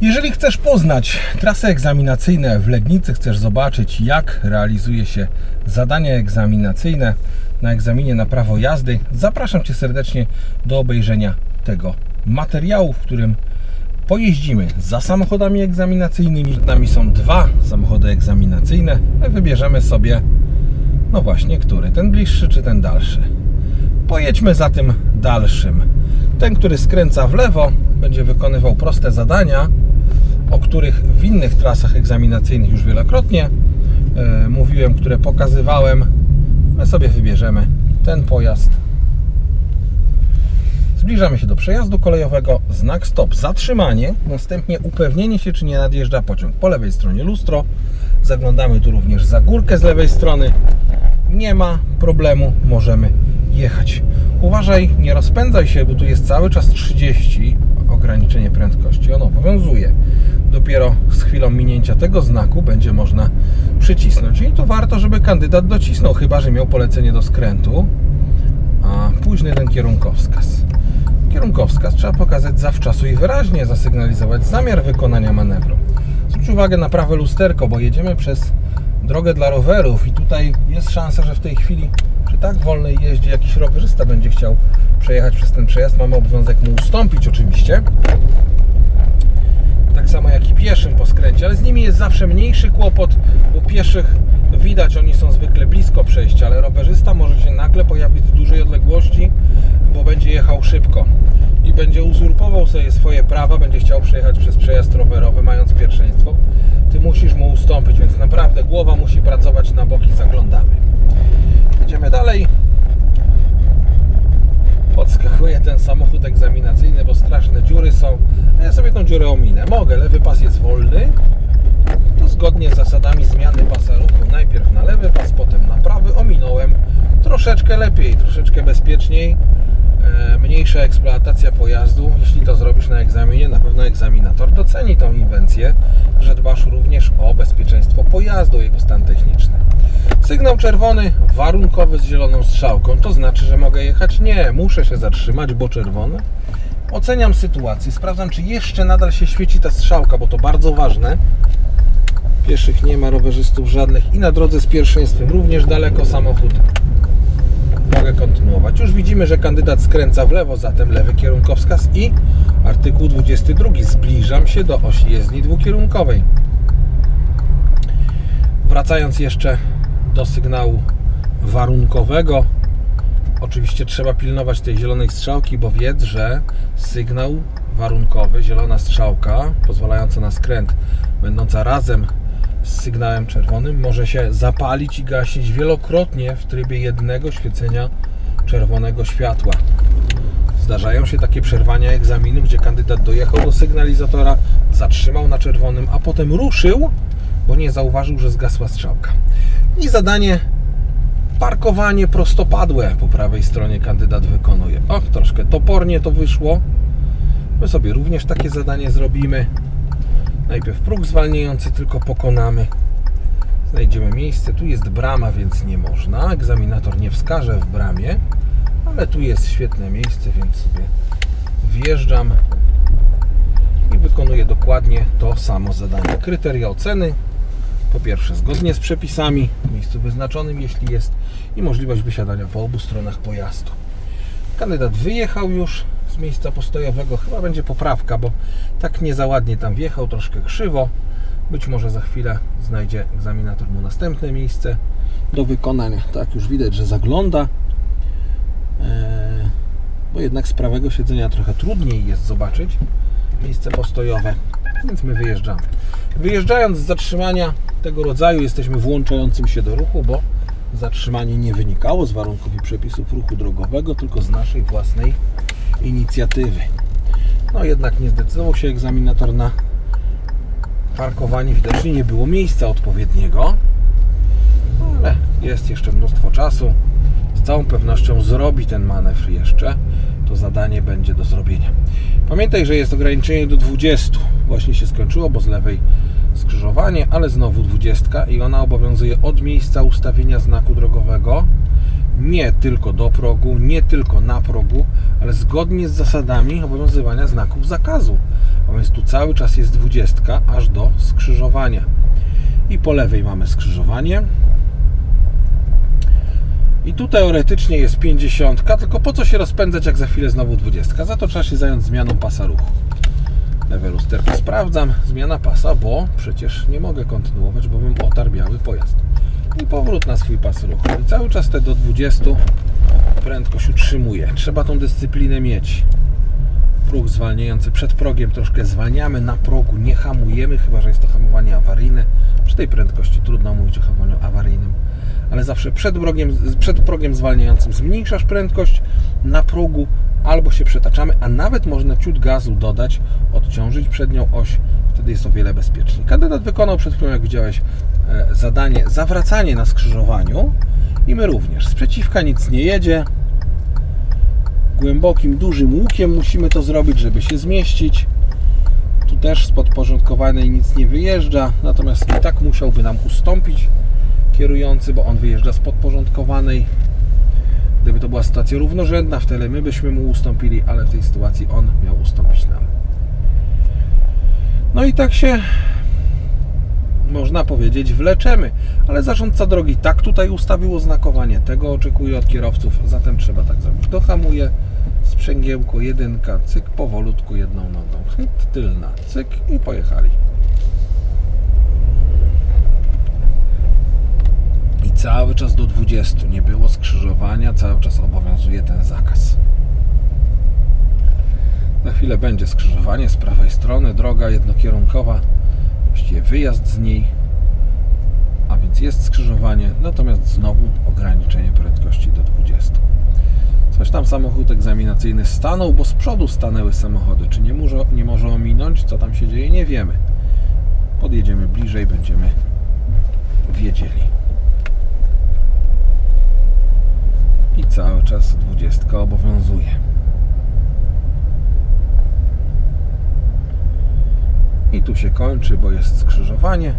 Jeżeli chcesz poznać trasy egzaminacyjne w Legnicy, chcesz zobaczyć jak realizuje się zadania egzaminacyjne na egzaminie na prawo jazdy, zapraszam Cię serdecznie do obejrzenia tego materiału, w którym pojeździmy za samochodami egzaminacyjnymi. Przed nami są dwa samochody egzaminacyjne. My wybierzemy sobie, no właśnie, który? Ten bliższy czy ten dalszy? Pojedźmy za tym dalszym. Ten, który skręca w lewo, będzie wykonywał proste zadania, o których w innych trasach egzaminacyjnych już wielokrotnie e, mówiłem, które pokazywałem. My sobie wybierzemy ten pojazd. Zbliżamy się do przejazdu kolejowego, znak stop, zatrzymanie, następnie upewnienie się, czy nie nadjeżdża pociąg. Po lewej stronie lustro, zaglądamy tu również za górkę z lewej strony. Nie ma problemu, możemy jechać. Uważaj, nie rozpędzaj się, bo tu jest cały czas 30 ograniczenie prędkości. Ono obowiązuje. Dopiero z chwilą minięcia tego znaku będzie można przycisnąć. I tu warto, żeby kandydat docisnął, chyba że miał polecenie do skrętu, a późny ten kierunkowskaz. Kierunkowskaz trzeba pokazać zawczasu i wyraźnie zasygnalizować zamiar wykonania manewru. Zwróć uwagę na prawe lusterko, bo jedziemy przez drogę dla rowerów i tutaj jest szansa, że w tej chwili przy tak wolnej jeździe jakiś rowerzysta będzie chciał przejechać przez ten przejazd. Mamy obowiązek mu ustąpić oczywiście. Tak samo jak i pieszym po skręcie, ale z nimi jest zawsze mniejszy kłopot, bo pieszych widać, oni są zwykle blisko przejścia, ale rowerzysta może się nagle pojawić z dużej odległości, bo będzie jechał szybko będzie uzurpował sobie swoje prawa, będzie chciał przejechać przez przejazd rowerowy, mając pierwszeństwo. Ty musisz mu ustąpić, więc naprawdę głowa musi pracować na boki, zaglądamy. Idziemy dalej. Podskakuje ten samochód egzaminacyjny, bo straszne dziury są. Ja sobie tą dziurę ominę. Mogę, lewy pas jest wolny. To zgodnie z zasadami zmiany pasa ruchu, najpierw na lewy pas, potem na prawy, ominąłem troszeczkę lepiej, troszeczkę bezpieczniej. E, mniejsza eksploatacja pojazdu. Jeśli to zrobisz na egzaminie, na pewno egzaminator doceni tą inwencję, że dbasz również o bezpieczeństwo pojazdu, jego stan techniczny. Sygnał czerwony, warunkowy z zieloną strzałką, to znaczy, że mogę jechać? Nie, muszę się zatrzymać, bo czerwony. Oceniam sytuację, sprawdzam, czy jeszcze nadal się świeci ta strzałka, bo to bardzo ważne. Pieszych nie ma, rowerzystów żadnych i na drodze z pierwszeństwem również daleko samochód. Mogę kontynuować. Już widzimy, że kandydat skręca w lewo, zatem lewy kierunkowskaz i artykuł 22. Zbliżam się do osi jezdni dwukierunkowej. Wracając jeszcze do sygnału warunkowego, oczywiście trzeba pilnować tej zielonej strzałki, bo wiedz, że sygnał warunkowy, zielona strzałka pozwalająca na skręt, będąca razem z sygnałem czerwonym, może się zapalić i gasić wielokrotnie w trybie jednego świecenia czerwonego światła. Zdarzają się takie przerwania egzaminu, gdzie kandydat dojechał do sygnalizatora, zatrzymał na czerwonym, a potem ruszył, bo nie zauważył, że zgasła strzałka. I zadanie parkowanie prostopadłe po prawej stronie kandydat wykonuje. O, troszkę topornie to wyszło. My sobie również takie zadanie zrobimy. Najpierw próg zwalniający tylko pokonamy. Znajdziemy miejsce. Tu jest brama, więc nie można. Egzaminator nie wskaże w bramie, ale tu jest świetne miejsce, więc sobie wjeżdżam i wykonuję dokładnie to samo zadanie. Kryteria oceny. Po pierwsze, zgodnie z przepisami, w miejscu wyznaczonym, jeśli jest, i możliwość wysiadania po obu stronach pojazdu. Kandydat wyjechał już miejsca postojowego. Chyba będzie poprawka, bo tak nie za ładnie tam wjechał, troszkę krzywo. Być może za chwilę znajdzie egzaminator mu następne miejsce do wykonania. Tak, już widać, że zagląda. Eee, bo jednak z prawego siedzenia trochę trudniej jest zobaczyć miejsce postojowe, więc my wyjeżdżamy. Wyjeżdżając z zatrzymania tego rodzaju, jesteśmy włączającym się do ruchu, bo zatrzymanie nie wynikało z warunków i przepisów ruchu drogowego, tylko z naszej własnej inicjatywy. No jednak nie zdecydował się egzaminator na parkowanie, widocznie nie było miejsca odpowiedniego, ale jest jeszcze mnóstwo czasu. Z całą pewnością zrobi ten manewr jeszcze. To zadanie będzie do zrobienia. Pamiętaj, że jest ograniczenie do 20. Właśnie się skończyło, bo z lewej skrzyżowanie, ale znowu 20 i ona obowiązuje od miejsca ustawienia znaku drogowego nie tylko do progu, nie tylko na progu, ale zgodnie z zasadami obowiązywania znaków zakazu. A więc tu cały czas jest 20 aż do skrzyżowania. I po lewej mamy skrzyżowanie. I tu teoretycznie jest 50, tylko po co się rozpędzać, jak za chwilę znowu 20? Za to trzeba się zająć zmianą pasa ruchu. Lewe lusterko sprawdzam, zmiana pasa, bo przecież nie mogę kontynuować, bo bym otarł biały pojazd. I powrót na swój pas ruchu. I cały czas te do 20 prędkość utrzymuję. Trzeba tą dyscyplinę mieć. Próg zwalniający przed progiem troszkę zwalniamy, na progu nie hamujemy, chyba że jest to hamowanie awaryjne. Przy tej prędkości trudno mówić o hamowaniu awaryjnym, ale zawsze przed progiem, przed progiem zwalniającym zmniejszasz prędkość, na progu albo się przetaczamy, a nawet można ciut gazu dodać, odciążyć przednią oś, wtedy jest o wiele bezpieczniej. Kandydat wykonał przed chwilą, jak widziałeś, zadanie zawracanie na skrzyżowaniu i my również. Sprzeciwka nic nie jedzie, głębokim, dużym łukiem musimy to zrobić, żeby się zmieścić. Tu też z podporządkowanej nic nie wyjeżdża, natomiast i tak musiałby nam ustąpić kierujący, bo on wyjeżdża z podporządkowanej. Gdyby to była sytuacja równorzędna, wtedy my byśmy mu ustąpili, ale w tej sytuacji on miał ustąpić nam. No i tak się można powiedzieć, wleczemy. Ale zarządca drogi tak tutaj ustawił oznakowanie, tego oczekuje od kierowców, zatem trzeba tak zrobić. Dohamuje, sprzęgiełko, jedynka, cyk, powolutku jedną nogą, chyt, tylna, cyk i pojechali. I cały czas do 20, nie było skrzyżowania, cały czas obowiązuje ten zakaz. Za chwilę będzie skrzyżowanie z prawej strony, droga jednokierunkowa, właściwie wyjazd z niej, a więc jest skrzyżowanie, natomiast znowu ograniczenie prędkości do 20. Coś tam samochód egzaminacyjny stanął, bo z przodu stanęły samochody. Czy nie może, nie może ominąć, co tam się dzieje, nie wiemy. Podjedziemy bliżej, będziemy wiedzieli. I cały czas 20 obowiązuje. I tu się kończy, bo jest skrzyżowanie.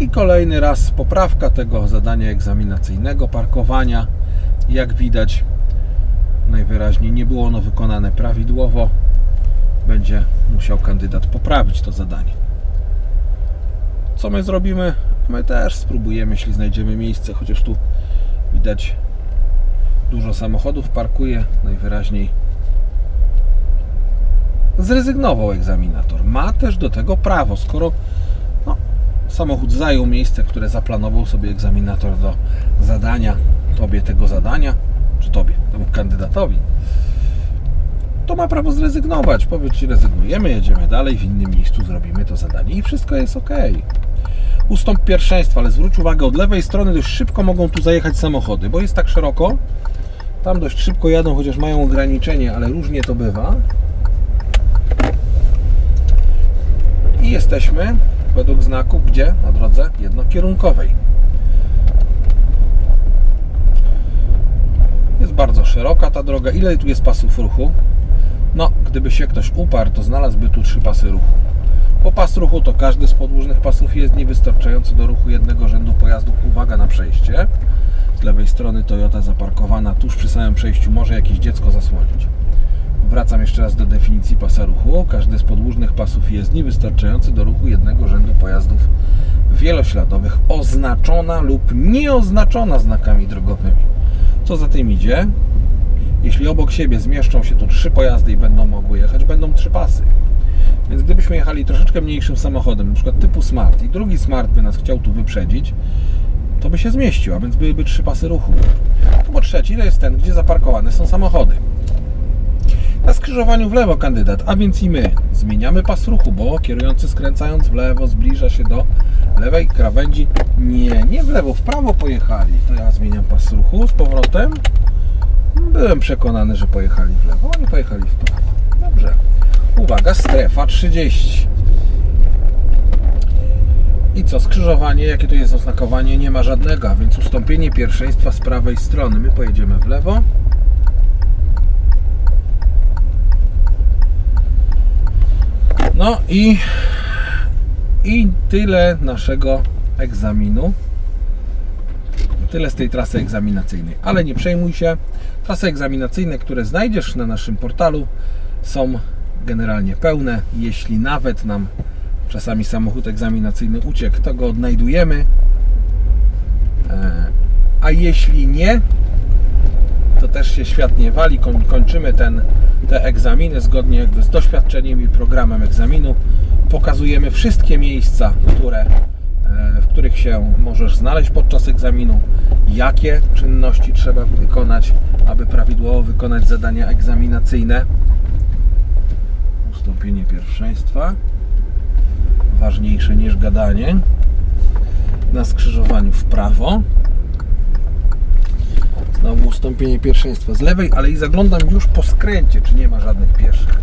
I kolejny raz poprawka tego zadania egzaminacyjnego, parkowania. Jak widać, najwyraźniej nie było ono wykonane prawidłowo. Będzie musiał kandydat poprawić to zadanie. Co my zrobimy? My też spróbujemy, jeśli znajdziemy miejsce, chociaż tu widać dużo samochodów parkuje, najwyraźniej zrezygnował egzaminator. Ma też do tego prawo, skoro no, samochód zajął miejsce, które zaplanował sobie egzaminator do zadania, tobie tego zadania, czy tobie, temu kandydatowi, to ma prawo zrezygnować. Powiedz, rezygnujemy, jedziemy dalej, w innym miejscu zrobimy to zadanie i wszystko jest ok. Ustąp pierwszeństwa, ale zwróć uwagę, od lewej strony dość szybko mogą tu zajechać samochody, bo jest tak szeroko. Tam dość szybko jadą, chociaż mają ograniczenie, ale różnie to bywa. I jesteśmy według znaku, gdzie? Na drodze jednokierunkowej. Jest bardzo szeroka ta droga. Ile tu jest pasów ruchu? No, gdyby się ktoś uparł, to znalazłby tu trzy pasy ruchu. Po pas ruchu to każdy z podłużnych pasów jest niewystarczający do ruchu jednego rzędu pojazdów. Uwaga na przejście. Z lewej strony Toyota zaparkowana tuż przy samym przejściu może jakieś dziecko zasłonić. Wracam jeszcze raz do definicji pasa ruchu. Każdy z podłużnych pasów jest niewystarczający do ruchu jednego rzędu pojazdów wielośladowych, oznaczona lub nieoznaczona znakami drogowymi. Co za tym idzie? Jeśli obok siebie zmieszczą się tu trzy pojazdy i będą mogły jechać, będą trzy pasy. Więc gdybyśmy jechali troszeczkę mniejszym samochodem, przykład typu Smart i drugi Smart by nas chciał tu wyprzedzić, to by się zmieścił, a więc byłyby trzy pasy ruchu. No bo trzeci to jest ten, gdzie zaparkowane są samochody. Na skrzyżowaniu w lewo kandydat, a więc i my zmieniamy pas ruchu, bo kierujący skręcając w lewo zbliża się do lewej krawędzi. Nie, nie w lewo, w prawo pojechali. To ja zmieniam pas ruchu z powrotem. Byłem przekonany, że pojechali w lewo, oni pojechali w prawo. Dobrze. Uwaga, strefa 30. I co, skrzyżowanie, jakie tu jest oznakowanie? Nie ma żadnego, a więc ustąpienie pierwszeństwa z prawej strony. My pojedziemy w lewo. No i, i tyle naszego egzaminu. Tyle z tej trasy egzaminacyjnej. Ale nie przejmuj się. Trasy egzaminacyjne, które znajdziesz na naszym portalu, są generalnie pełne. Jeśli nawet nam czasami samochód egzaminacyjny uciekł, to go odnajdujemy. E, A jeśli nie, to też się świat nie wali. Koń- Kończymy ten, te egzaminy zgodnie jakby z doświadczeniem i programem egzaminu. Pokazujemy wszystkie miejsca, które, e, w których się możesz znaleźć podczas egzaminu, jakie czynności trzeba wykonać, aby prawidłowo wykonać zadania egzaminacyjne. Ustąpienie pierwszeństwa. Ważniejsze niż gadanie. Na skrzyżowaniu w prawo. Znowu ustąpienie pierwszeństwa z lewej, ale i zaglądam już po skręcie, czy nie ma żadnych pieszych.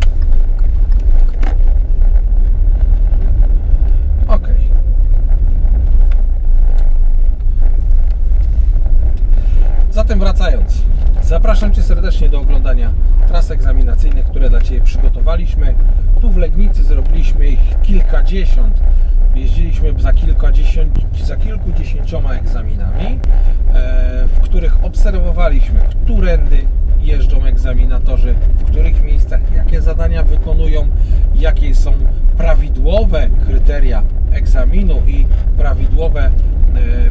Ok. Zatem wracając, zapraszam Cię serdecznie do oglądania tras egzaminacyjnych, które dla Ciebie przygotowaliśmy. Tu w Legnicy zrobiliśmy ich kilkadziesiąt. Jeździliśmy za za kilkudziesięcioma egzaminami, e, w których obserwowaliśmy, którędy jeżdżą egzaminatorzy, w których miejscach, jakie zadania wykonują, jakie są prawidłowe kryteria egzaminu i prawidłowe e,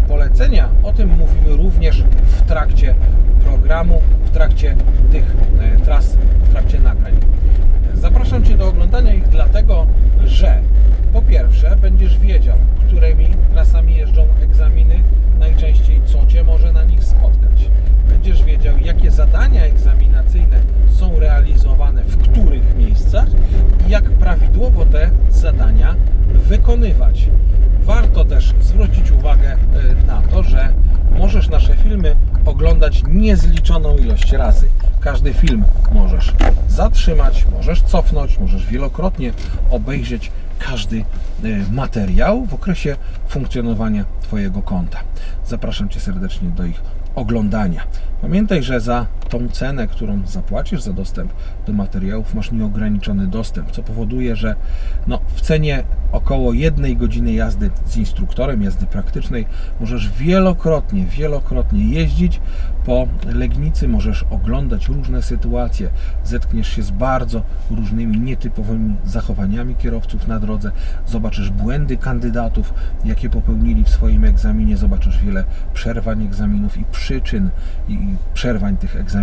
polecenia. O tym mówimy również w trakcie programu, w trakcie tych e, tras, w trakcie nagrań. Zapraszam Cię do oglądania ich dlatego, że po pierwsze będziesz wiedział, którymi trasami jeżdżą egzaminy, najczęściej co Cię może na nich spotkać. Będziesz wiedział, jakie zadania egzaminacyjne są realizowane w których miejscach i jak prawidłowo te zadania wykonywać. Warto też zwrócić uwagę e, na to, że możesz nasze filmy oglądać niezliczoną ilość razy. Każdy film możesz zatrzymać, możesz cofnąć, możesz wielokrotnie obejrzeć każdy e, materiał w okresie funkcjonowania Twojego konta. Zapraszam Cię serdecznie do ich oglądania. Pamiętaj, że za tą cenę, którą zapłacisz za dostęp do materiałów, masz nieograniczony dostęp, co powoduje, że no, w cenie około jednej godziny jazdy z instruktorem, jazdy praktycznej, możesz wielokrotnie, wielokrotnie jeździć po Legnicy, możesz oglądać różne sytuacje, zetkniesz się z bardzo różnymi nietypowymi zachowaniami kierowców na drodze, zobaczysz błędy kandydatów, jakie popełnili w swoim egzaminie, zobaczysz wiele przerwań egzaminów i przyczyn i przerwań tych egzaminów,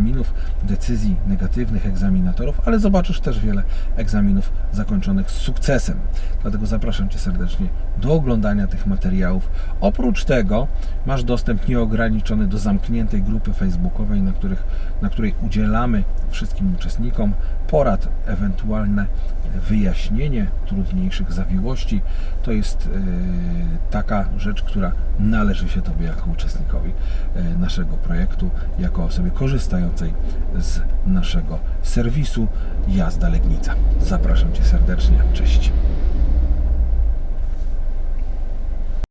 decyzji negatywnych egzaminatorów, ale zobaczysz też wiele egzaminów zakończonych z sukcesem. Dlatego zapraszam Cię serdecznie do oglądania tych materiałów. Oprócz tego masz dostęp nieograniczony do zamkniętej grupy facebookowej, na, których, na której udzielamy wszystkim uczestnikom porad, ewentualne wyjaśnienie trudniejszych zawiłości. To jest e, taka rzecz, która należy się Tobie jako uczestnikowi e, naszego projektu, jako osobie korzystającej z naszego serwisu Jazda Legnica. Zapraszam Cię serdecznie. Cześć.